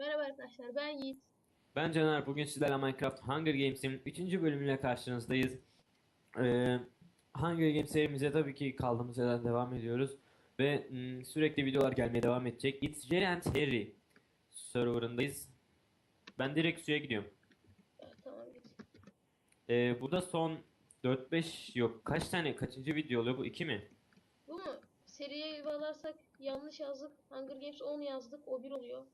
Merhaba arkadaşlar ben Yiğit. Ben Caner. Bugün sizlerle Minecraft Hunger Games'in 3. bölümüyle karşınızdayız. Ee, Hunger Games serimize tabii ki kaldığımız yerden devam ediyoruz. Ve mm, sürekli videolar gelmeye devam edecek. It's Jerry and Harry serverındayız. Ben direkt suya gidiyorum. Evet, tamam git. Ee, burada son 4-5 yok. Kaç tane? Kaçıncı video oluyor bu? 2 mi? Bu mu? Seriye bağlarsak yanlış yazdık. Hunger Games 10 yazdık. O 1 oluyor.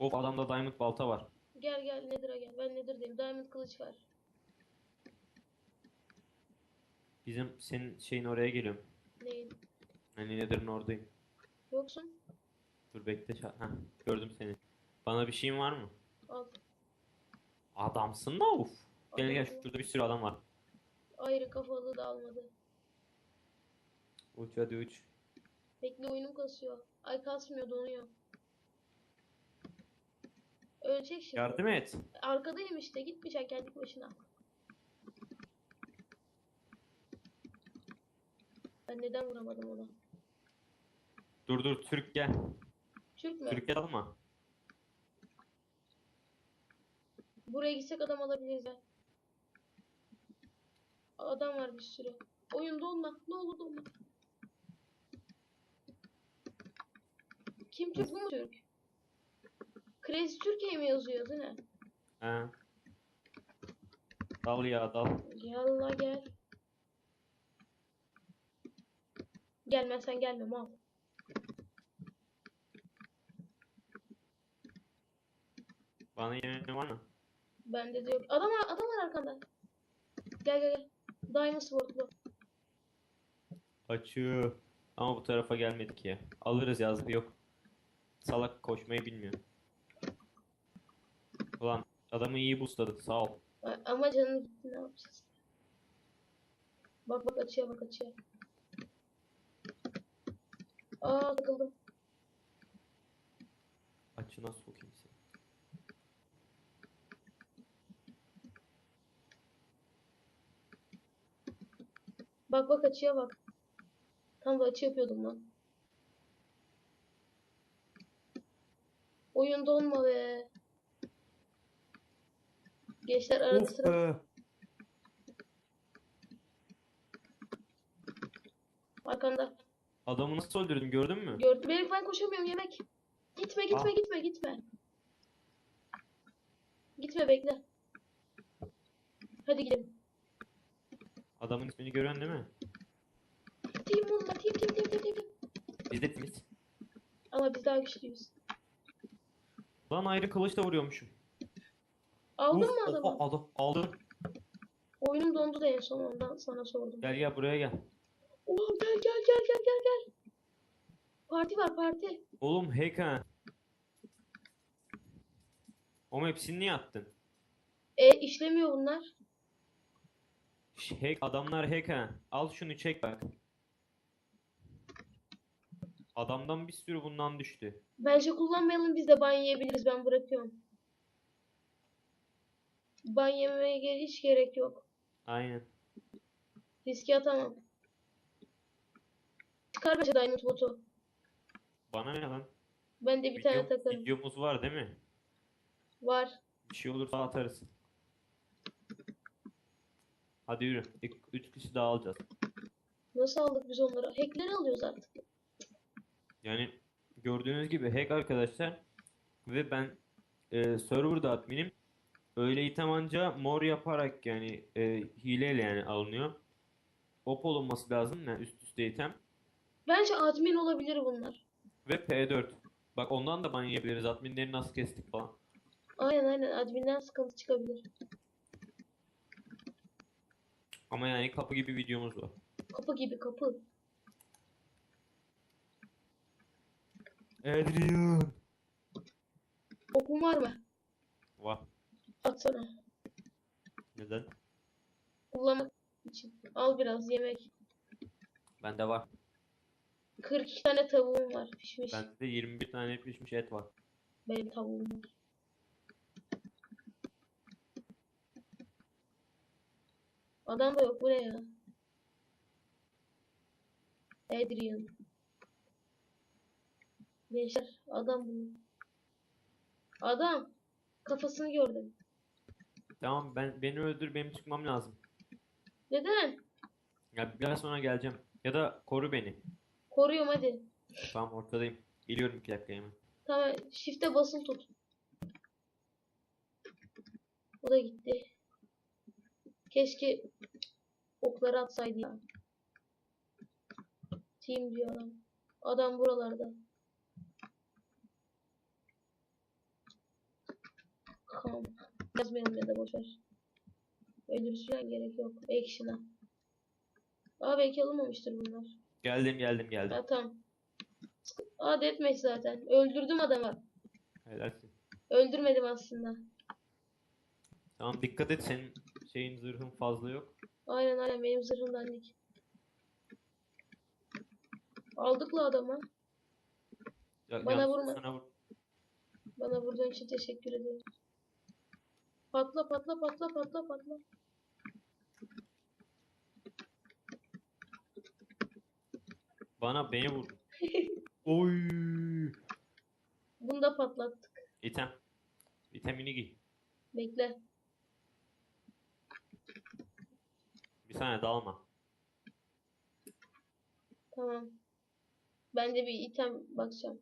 Of adamda diamond balta var. Gel gel Nether'a gel. Ben Nether'dayım. Diamond kılıç var. Bizim senin şeyin oraya geliyorum. Neyin? Hani Nether'ın oradayım. Yoksun? Dur bekle. Heh, gördüm seni. Bana bir şeyin var mı? Al. Adamsın da uf. Gel gel Al. şurada bir sürü adam var. Ayrı kafalı da almadı. Uç hadi uç. Bekle oyunum kasıyor. Ay kasmıyor donuyor. Ölecek şimdi. Yardım et. Arkadayım işte. Gitmeyecek kendi başına. Ben neden vuramadım ona? Dur dur Türk gel. Türk mü? Türk gel alma. Buraya gitsek adam alabiliriz ha. Adam var bir sürü. Oyun donma. Ne olur donma. Kim Türk bu mu Türk? Crazy Türkiye mi yazıyor değil mi? He. Dal ya dal. Yallah gel. Gelmezsen gelme mal. Bana yemin var mı? Bende de yok. Adam adam var arkanda. Gel gel gel. Diamond Sword bu. Açıyor. Ama bu tarafa gelmedik ya. Alırız yazdı yok. Salak koşmayı bilmiyor. Adamı iyi boostladık sağ ol. Ama canım gitti ne yapacağız? Bak bak açıya bak açıya. Aa takıldım. Açına sokayım seni. Bak bak açıya bak. Tam da açı yapıyordum lan. Oyun donma be. Gençler arada Of sıra be. arkanda. Adamı nasıl öldürdüm gördün mü? Gördüm. Benim ben koşamıyorum yemek. Gitme gitme Ah. gitme gitme. Gitme bekle. Hadi gidelim. Adamın ismini görüyorsun değil mi? Team bununla team team team team team. Biz de timiz. Ama biz daha güçlüyüz. Lan ayrı kılıçla vuruyormuşum. Aldın mı oha, adamı? aldım, aldım. Oyunum dondu da en son ondan sana sordum. Gel gel buraya gel. Oo gel gel gel gel gel gel. Parti var parti. Oğlum hack ha. Oğlum hepsini niye attın? E işlemiyor bunlar. Hack, adamlar hack ha. Al şunu çek bak. Adamdan bir sürü bundan düştü. Bence kullanmayalım biz de ban yiyebiliriz ben bırakıyorum. Ban yememeye gel hiç gerek yok. Aynen. Riske atamam. Çıkar bence Diamond botu. Bana ne lan? Ben de bir tane Video- takarım. videomuz var değil mi? Var. Bir şey olursa atarız. Hadi yürü. İlk üç kişi daha alacağız. Nasıl aldık biz onları? Hackleri alıyoruz artık. Yani gördüğünüz gibi hack arkadaşlar ve ben e, serverda adminim. Öyle item anca mor yaparak yani e, hileyle yani alınıyor. Op olunması lazım yani üst üste item. Bence admin olabilir bunlar. Ve P4. Bak ondan da ban yiyebiliriz. Adminleri nasıl kestik falan. Aynen aynen adminden sıkıntı çıkabilir. Ama yani kapı gibi videomuz var. Kapı gibi kapı. Adrian. Okun var mı? Atsana. Neden? Kullanmak için. Al biraz yemek. Bende var. 42 tane tavuğum var pişmiş. Bende de 21 tane pişmiş et var. Benim tavuğum var. Adam da yok bu ne ya? Adrian. Gençler adam bu. Adam. Kafasını gördüm. Tamam ben beni öldür benim çıkmam lazım. Neden? Ya biraz sonra geleceğim. Ya da koru beni. Koruyorum hadi. Tamam ortadayım. Geliyorum iki dakika hemen. Tamam shift'e basın tut. O da gitti. Keşke okları atsaydı ya. Team diyor adam. Adam buralarda. Kam. Yazmayalım ya da boşver. Öldürüsüne gerek yok. Action'a. Aa belki alınmamıştır bunlar. Geldim geldim geldim. Ha tamam. Aa deathmatch zaten. Öldürdüm adamı. Helalsin. Öldürmedim aslında. Tamam dikkat et senin şeyin zırhın fazla yok. Aynen aynen benim zırhım dandik. Aldık la adamı. Ya, Bana vurma. Sana vur. Bana vurduğun için teşekkür ederim. Patla patla patla patla patla. Bana beni vur. Oy. Bunu da patlattık. İtem. Vitamini giy. Bekle. Bir saniye dalma. Tamam. Ben de bir item bakacağım.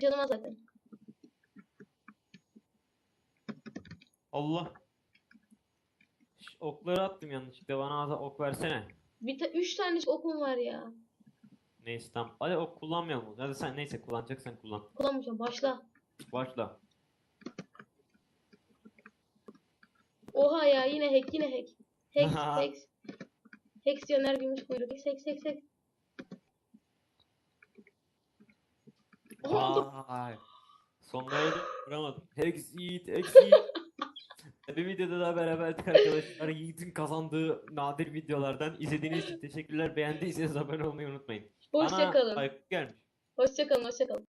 Canım az zaten. Allah. Şş, okları attım yanlışlıkla. Bana az ok versene. Bir ta üç tane okum var ya. Neyse tamam. Hadi ok kullanmayalım. Hadi sen neyse kullanacaksan kullan. Kullanmayacağım. Başla. Başla. Oha ya yine hack yine hack. Hex hex. Hex Caner Gümüş kuyruk. Hex hex hex hex. Oha, Vay. Sonlara da vuramadım. Hex Yiğit, Hex Yiğit. Bir videoda daha beraberdik arkadaşlar. Yiğit'in kazandığı nadir videolardan. izlediğiniz için teşekkürler. Beğendiyseniz abone olmayı unutmayın. Hoşça Ana, kalın. Aykut